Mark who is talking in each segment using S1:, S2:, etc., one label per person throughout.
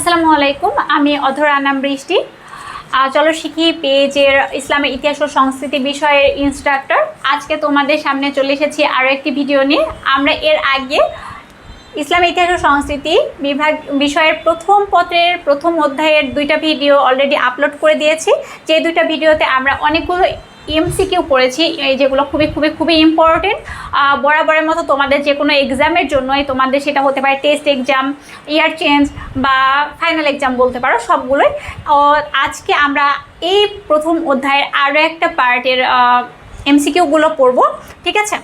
S1: আসসালামু আলাইকুম, আমি অধরা নাম বৃষ্টি। চলো শিখি পেজের ইসলামের ইতিহাস ও সংস্কৃতি বিষয়ের ইনস্ট্রাক্টর আজকে তোমাদের সামনে চলে এসেছি আরও একটি ভিডিও নিয়ে। আমরা এর আগে ইসলাম ইতিহাস ও সংস্কৃতি বিভাগ বিষয়ের প্রথম পত্রের প্রথম অধ্যায়ের দুইটা ভিডিও অলরেডি আপলোড করে দিয়েছি। যে দুইটা ভিডিওতে আমরা অনেকগুলো এমসিকিউ পড়েছি, এই যেগুলো খুবই খুবই খুবই ইম্পর্টেন্ট বরাবরের মতো তোমাদের যে কোনো এক্সামের জন্যই তোমাদের সেটা হতে পারে টেস্ট এক্সাম ইয়ার চেঞ্জ বা ফাইনাল এক্সাম বলতে পারো, সবগুলোই। আজকে আমরা এই প্রথম অধ্যায়ের আরও একটা পার্টের এমসিকিউগুলো পড়ব, ঠিক আছে?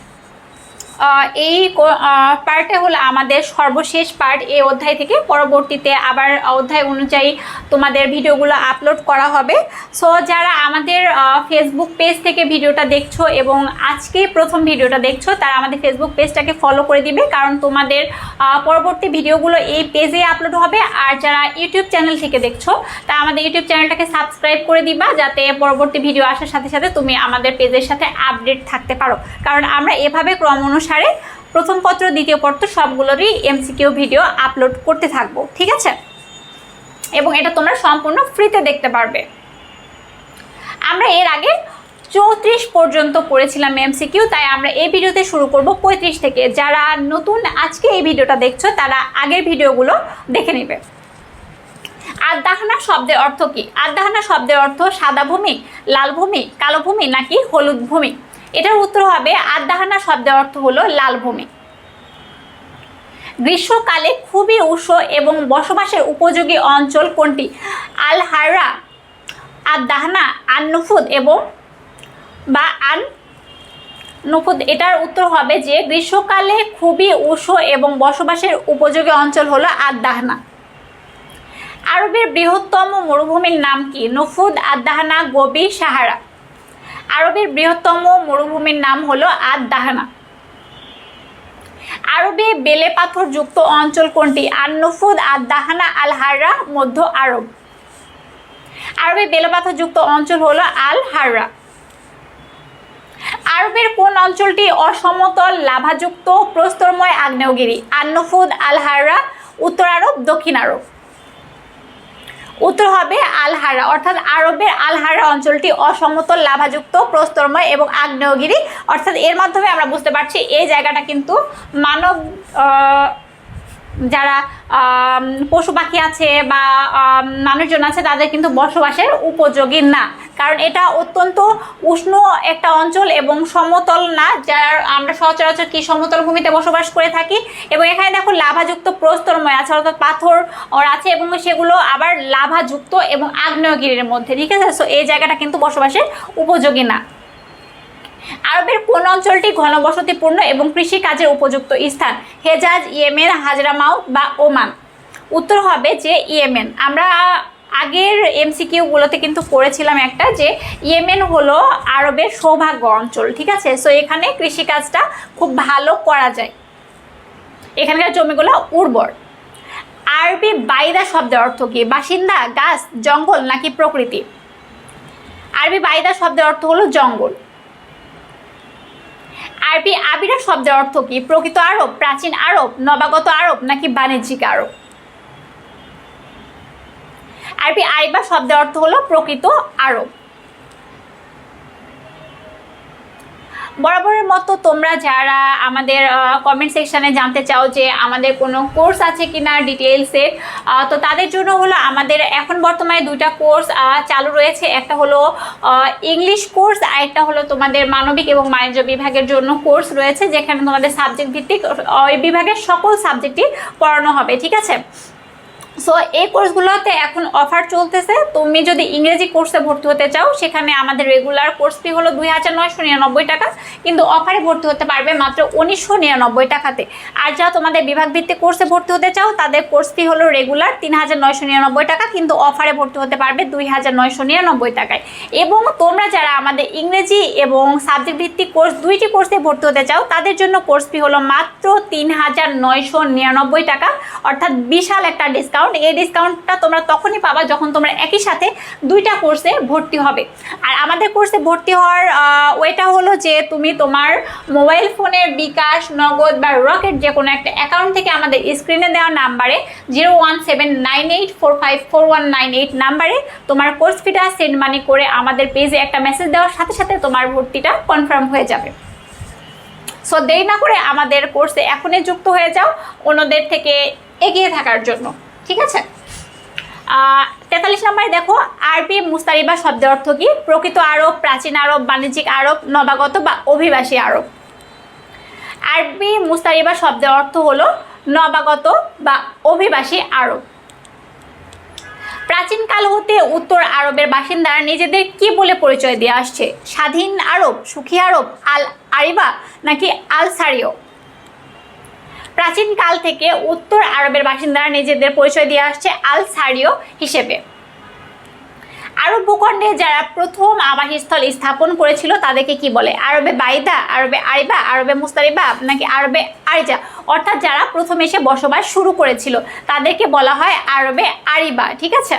S1: এই পার্টটা হলো আমাদের সর্বশেষ পার্ট এই অধ্যায় থেকে। পরবর্তীতে আবার অধ্যায় অনুযায়ী তোমাদের ভিডিওগুলো আপলোড করা হবে। সো যারা আমাদের ফেসবুক পেজ থেকে ভিডিওটা দেখছ এবং আজকে প্রথম ভিডিওটা দেখছ, তারা আমাদের ফেসবুক পেজটাকে ফলো করে দিবে। কারণ তোমাদের পরবর্তী ভিডিওগুলো এই পেজে আপলোড হবে। আর যারা ইউটিউব চ্যানেল থেকে দেখছ তা আমাদের ইউটিউব চ্যানেলটাকে সাবস্ক্রাইব করে দিবা। যাতে পরবর্তী ভিডিও আসার সাথে সাথে তুমি আমাদের পেজের সাথে আপডেট থাকতে পারো। কারণ আমরা এভাবে ক্রম অনুসারে প্রথম পত্র, দ্বিতীয় পত্র সবগুলোরই এমসিকিউ ভিডিও আপলোড করতে থাকব, ঠিক আছে? এবং এটা তোমরা সম্পূর্ণ ফ্রিতে দেখতে পারবে। আমরা এর আগে চৌত্রিশ পর্যন্ত পড়েছিলাম এমসিকিউ তাই আমরা এই ভিডিওতে শুরু করব পঁয়ত্রিশ থেকে। যারা নতুন আজকে এই ভিডিওটা দেখছ, তারা আগের ভিডিওগুলো দেখে নেবে। আদাহানা শব্দের অর্থ কি? আদাহানা শব্দের অর্থ সাদা ভূমি, লাল ভূমি, কালো ভূমি নাকি হলুদ ভূমি? এটার উত্তর হবে আদাহানা শব্দের অর্থ হলো লাল ভূমি। গ্রীষ্মকালে খুবই উষ্ণ এবং বসবাসের উপযোগী অঞ্চল কোনটি? আল হাররা আর দাহনা আন নুফুদ এবং বা আন নুফুদ এটার উত্তর হবে যে গ্রীষ্মকালে খুবই উষ্ণ এবং বসবাসের উপযোগী অঞ্চল হলো আদাহনা আরবের বৃহত্তম মরুভূমির নাম কি? Nafud Ad Dahna Gobi, Sahara. আরবের বৃহত্তম মরুভূমির নাম হলো আদাহানা আরবে বেলে পাথর যুক্ত অঞ্চল কোনটি? আর নফুদ আদাহানা আল হাররা মধ্য আরব। আরবে বেলে পাথর যুক্ত অঞ্চল হলো আল হাররা আরবের কোন অঞ্চলটি অসমতল লাভাযুক্ত প্রস্তরময় আগ্নেয়গিরি? আন্নফুদ আল হাররা উত্তর আরব, দক্ষিণ আরব। উত্তর হবে আলহারা। অর্থাৎ আরবের আলহারা অঞ্চলটি অসমতল, লাভাযুক্ত, প্রস্তরময় এবং আগ্নেয়গিরি। অর্থাৎ এর মাধ্যমে আমরা বুঝতে পারছি এই জায়গাটা কিন্তু মানব যারা পশু পাখি আছে বা মানুষজন আছে, তাদের কিন্তু বসবাসের উপযোগী না। কারণ এটা অত্যন্ত উষ্ণ একটা অঞ্চল এবং সমতল না, যার আমরা সচরাচর কি সমতল ভূমিতে বসবাস করে থাকি। এবং এখানে দেখো লাভাযুক্ত প্রস্তরময় আছে, অর্থাৎ পাথর আছে এবং সেগুলো আবার লাভাযুক্ত এবং আগ্নেয়গিরির মধ্যে, ঠিক আছে? সো এই জায়গাটা কিন্তু বসবাসের উপযোগী না। আরবের কোন অঞ্চলটি ঘনবসতিপূর্ণ এবং কৃষিকাজের উপযুক্ত স্থান? হেজাজ, ইয়েমেন হাজরামাউত বা ওমান? উত্তর হবে যে ইয়েমেন। আমরা আগের এমসিকিউগুলোতে কিন্তু করেছিলাম একটা যে ইয়েমেন হলো আরবের সৌভাগ্য অঞ্চল, ঠিক আছে? সো এখানে কৃষিকাজটা খুব ভালো করা যায়। এখানকার জমিগুলো উর্বর। আরবি বাইদা শব্দের অর্থ কি? বাসিন্দা, গাছ, জঙ্গল নাকি প্রকৃতি? আরবি বাইদা শব্দের অর্থ হলো জঙ্গল। আরবি আবিরা শব্দের অর্থ কি? প্রকৃত আরব, প্রাচীন আরব, নবাগত আরব নাকি বাণিজ্যিক আরব? আরবি আইবা শব্দের অর্থ হলো প্রকৃত আরব। বরাবরের মতো তোমরা যারা আমাদের কমেন্ট সেকশনে জানতে চাও যে আমাদের কোনো কোর্স আছে কি না ডিটেলসে তো তাদের জন্য হলো আমাদের এখন বর্তমানে দুইটা কোর্স চালু রয়েছে। একটা হলো ইংলিশ কোর্স আর একটা হলো তোমাদের মানবিক এবং বাণিজ্য বিভাগের জন্য কোর্স রয়েছে, যেখানে তোমাদের সাবজেক্ট ভিত্তিক ওই বিভাগের সকল সাবজেক্টই পড়ানো হবে, ঠিক আছে? সো এই কোর্সগুলোতে এখন অফার চলতেছে। তুমি যদি ইংরেজি কোর্সে ভর্তি হতে চাও, সেখানে আমাদের রেগুলার কোর্স ফি হলো দুই হাজার নয়শো নিরানব্বই টাকা। কিন্তু অফারে ভর্তি হতে পারবে মাত্র উনিশশো নিরানব্বই টাকাতে। আর যা তোমাদের বিভাগ ভিত্তিক কোর্সে ভর্তি হতে চাও, তাদের কোর্স ফি হলো রেগুলার তিন হাজার নয়শো নিরানব্বই টাকা, কিন্তু অফারে ভর্তি হতে পারবে দুই হাজার নয়শো নিরানব্বই টাকায়। এবং তোমরা যারা আমাদের ইংরেজি এবং সাবজেক্ট ভিত্তিক কোর্স দুইটি কোর্সে ভর্তি হতে চাও, তাদের জন্য কোর্স ফি হলো মাত্র তিন হাজার নয়শো নিরানব্বই টাকা। অর্থাৎ বিশাল একটা ডিসকাউন্ট ডিসকাউন্ট এই ডিসকাউন্টটা তোমরা তখনই পাবা যখন তোমরা একই সাথে দুইটা কোর্সে ভর্তি হবে। আর আমাদের কোর্সে ভর্তি হওয়ার ওয়েটা হলো যে তুমি তোমার মোবাইল ফোনের বিকাশ, নগদ বা রকেট যে কোনো একটা অ্যাকাউন্ট থেকে আমাদের স্ক্রিনে দেওয়া নাম্বারে zero one seven nine eight four five four one nine eight নাম্বারে তোমার কোর্স ফিটা সেন্ড মানি করে আমাদের পেজে একটা মেসেজ দেওয়ার সাথে সাথে তোমার ভর্তিটা কনফার্ম হয়ে যাবে। সো দেরি না করে আমাদের কোর্সে এখনই যুক্ত হয়ে যাও, অন্যদের থেকে এগিয়ে থাকার জন্য। ঠিক আছে? তেতাল্লিশ নম্বরে দেখো, আরবি মুস্তারিবা শব্দের অর্থ কি? প্রকৃত আরব, প্রাচীন আরব, বাণিজ্যিক আরব, নবাগত বা অভিবাসী আরব। আরবি মুস্তারিবা শব্দের অর্থ হলো নবাগত বা অভিবাসী আরব। প্রাচীনকাল হতে উত্তর আরবের বাসিন্দারা নিজেদের কি বলে পরিচয় দিয়ে আসছে? স্বাধীন আরব, সুখী আরব আল আরিবা নাকি আল সারিও প্রাচীনকাল থেকে উত্তর আরবের বাসিন্দারা নিজেদের পরিচয় দিয়ে আসছে আল সারিও হিসেবে। আরব ভূখণ্ডে যারা প্রথম আবাসস্থল স্থাপন করেছিল, তাদেরকে কি বলে? আরবে বাইদা, আরবে আরিবা, আরবে মুস্তারিবা নাকি আরবে আরিজা? অর্থাৎ যারা প্রথমে এসে বসবাস শুরু করেছিল, তাদেরকে বলা হয় আরবে আরিবা, ঠিক আছে?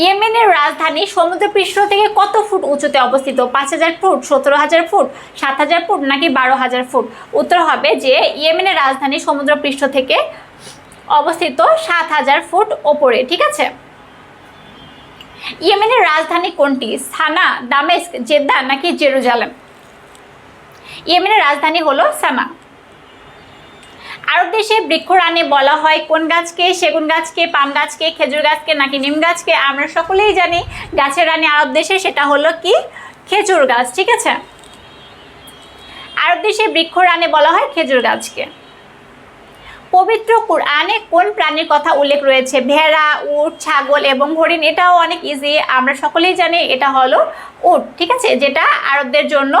S1: ইয়েমেনের রাজধানী সমুদ্রপৃষ্ঠ থেকে কত ফুট উঁচুতে অবস্থিত? পাঁচ হাজার ফুট, সতেরো হাজার ফুট, সাত হাজার ফুট নাকি বারো হাজার ফুট? উত্তর হবে যে ইয়েমেনের রাজধানী সমুদ্রপৃষ্ঠ থেকে অবস্থিত সাত হাজার ফুট ওপরে, ঠিক আছে? ইয়েমেনের রাজধানী কোনটি? সানা, দামেস্ক, জেদ্দা নাকি জেরুজালেম? ইয়েমেনের রাজধানী হলো সানা। আরব দেশে বৃক্ষরানী বলা হয়। কোন গাছকে? সেগুন গাছকে, পাম গাছকে, খেজুর গাছকে নাকি নিম গাছকে? আমরা সকলেই জানি গাছের রানী আরব দেশে সেটা হলো কি? খেজুর গাছ, ঠিক আছে? আরব দেশে বৃক্ষরানী বলা হয় খেজুর গাছকে। পবিত্র কোরআনে কোন প্রাণীর কথা উল্লেখ রয়েছে? ভেড়া, উট, ছাগল এবং হরিণ, এটাও অনেক ইজি আমরা সকলেই জানি এটা হলো উট, ঠিক আছে? যেটা আরবদের জন্য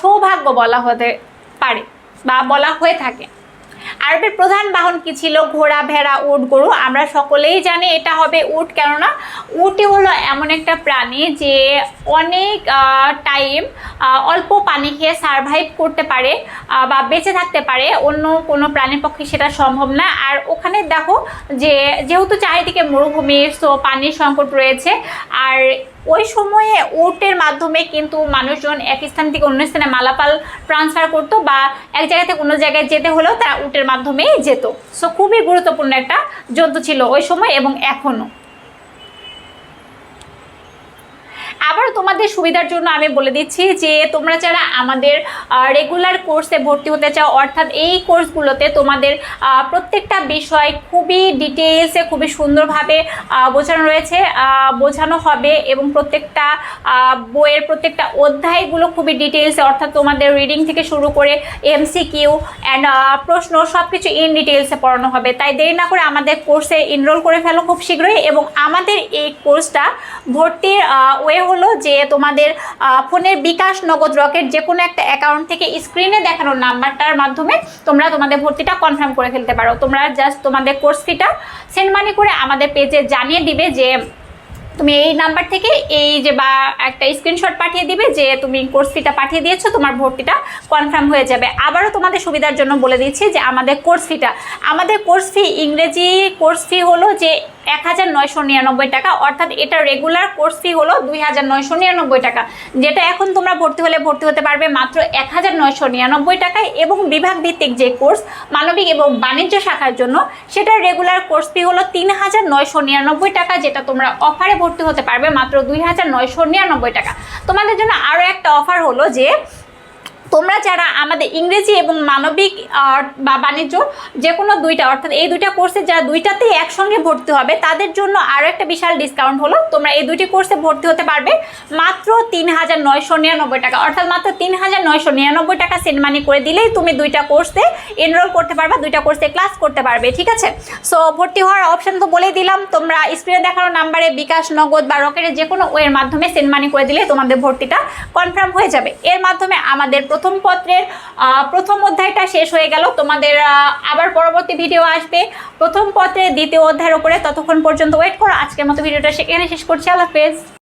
S1: সৌভাগ্য বলা হতে পারে বা বলা হয়ে থাকে। আরবের প্রধান বাহন কি ছিল? ঘোড়া, ভেড়া, উট, গরু। আমরা সকলেই জানি এটা হবে উট, কেননা উটই হলো এমন একটা প্রাণী যে অনেক টাইম অল্প পানি খেয়ে সারভাইভ করতে পারে বা বেঁচে থাকতে পারে। অন্য কোনো প্রাণীর পক্ষে সেটা সম্ভব না। আর ওখানে দেখো যে, যেহেতু চারিদিকে মরুভূমি সো পানির সংকট রয়েছে। আর ওই সময়ে উটের মাধ্যমে কিন্তু মানুষজন এক স্থান থেকে অন্য স্থানে মালাপাল ট্রান্সফার করতো বা এক জায়গা থেকে অন্য জায়গায় যেতে হলেও তারা উটের মাধ্যমেই যেত। সো খুবই গুরুত্বপূর্ণ একটা জন্তু ছিল ওই সময় এবং এখনও। আবার তোমাদের সুবিধার জন্য আমি বলে দিচ্ছি যে তোমরা যারা আমাদের রেগুলার কোর্সে ভর্তি হতে চাও, অর্থাৎ এই কোর্সগুলোতে তোমাদের প্রত্যেকটা বিষয় খুবই ডিটেলসে খুবই সুন্দরভাবে বোঝানো রয়েছে। বোঝানো হবে এবং প্রত্যেকটা বইয়ের প্রত্যেকটা অধ্যায়গুলো খুবই ডিটেলসে অর্থাৎ তোমাদের রিডিং থেকে শুরু করে এমসিকিউ অ্যান্ড প্রশ্ন সব কিছু ইন ডিটেলসে পড়ানো হবে। তাই দেরি না করে আমাদের কোর্সে এনরোল করে ফেলো খুব শীঘ্রই এবং আমাদের এই কোর্সটা ভর্তির ওয়ে হলো যে তোমাদের ফোনের বিকাশ নগদ রকেট যে কোনো একটা অ্যাকাউন্ট থেকে স্ক্রিনে দেখানো নাম্বারটার মাধ্যমে তোমরা তোমাদের ভর্তিটা কনফার্ম করে ফেলতে পারো। তোমরা জাস্ট তোমাদের কোর্স ফিটা সেন্ড মানি করে আমাদের পেজে জানিয়ে দিবে যে তুমি এই নাম্বার থেকে এই যে বা একটা স্ক্রিনশট পাঠিয়ে দিবে যে তুমি কোর্স ফিটা পাঠিয়ে দিয়েছ, তোমার ভর্তিটা কনফার্ম হয়ে যাবে। আবারও তোমাদের সুবিধার জন্য বলে দিচ্ছি যে আমাদের কোর্স ফিটা আমাদের কোর্স ফি ইংরেজি কোর্স ফি হলো যে এক হাজার নয়শো নিরানব্বই টাকা। অর্থাৎ এটা রেগুলার কোর্স ফি হলো দুই হাজার নয়শো নিরানব্বই টাকা, যেটা এখন তোমরা ভর্তি হলে ভর্তি হতে পারবে মাত্র এক হাজার নয়শো নিরানব্বই টাকায় এবং বিভাগ ভিত্তিক যে কোর্স মানবিক এবং বাণিজ্য শাখার জন্য সেটার রেগুলার কোর্স ফি হলো তিন হাজার নয়শো নিরানব্বই টাকা, যেটা তোমরা অফারে ভর্তি হতে পারবে মাত্র দুই হাজার নয়শো নিরানব্বই টাকা। তোমাদের জন্য আরও একটা অফার হলো যে তোমরা যারা আমাদের ইংরেজি এবং মানবিক বা বাণিজ্য যে কোনো দুইটা, অর্থাৎ এই দুইটা কোর্সে যারা দুইটাতেই একসঙ্গে ভর্তি হবে, তাদের জন্য আরও একটা বিশাল ডিসকাউন্ট হলো। তোমরা এই দুইটি কোর্সে ভর্তি হতে পারবে মাত্র তিন হাজার নয়শো নিরানব্বই টাকা। অর্থাৎ মাত্র তিন হাজার নয়শো নিরানব্বই টাকা সেন্ড মানি করে দিলেই তুমি দুইটা কোর্সে এনরোল করতে পারবে, দুইটা কোর্সে ক্লাস করতে পারবে, ঠিক আছে? সো ভর্তি হওয়ার অপশন তো বলেই দিলাম। তোমরা স্ক্রিনে দেখানো নাম্বারে বিকাশ, নগদ বা রকেটের যে কোনো ওয়ের মাধ্যমে সেন্ড মানি করে দিলে তোমাদের ভর্তিটা কনফার্ম হয়ে যাবে। এর মাধ্যমে আমাদের প্রথম পত্রের প্রথম অধ্যায়টা শেষ হয়ে গেল। তোমাদের আবার পরবর্তী ভিডিও আসবে। প্রথম পত্রের দ্বিতীয় অধ্যায়ের উপরে ততক্ষণ পর্যন্ত ওয়েট করো। আজকের মতো ভিডিওটা সেখানে শেষ করছি। আল্লাহ হাফেজ।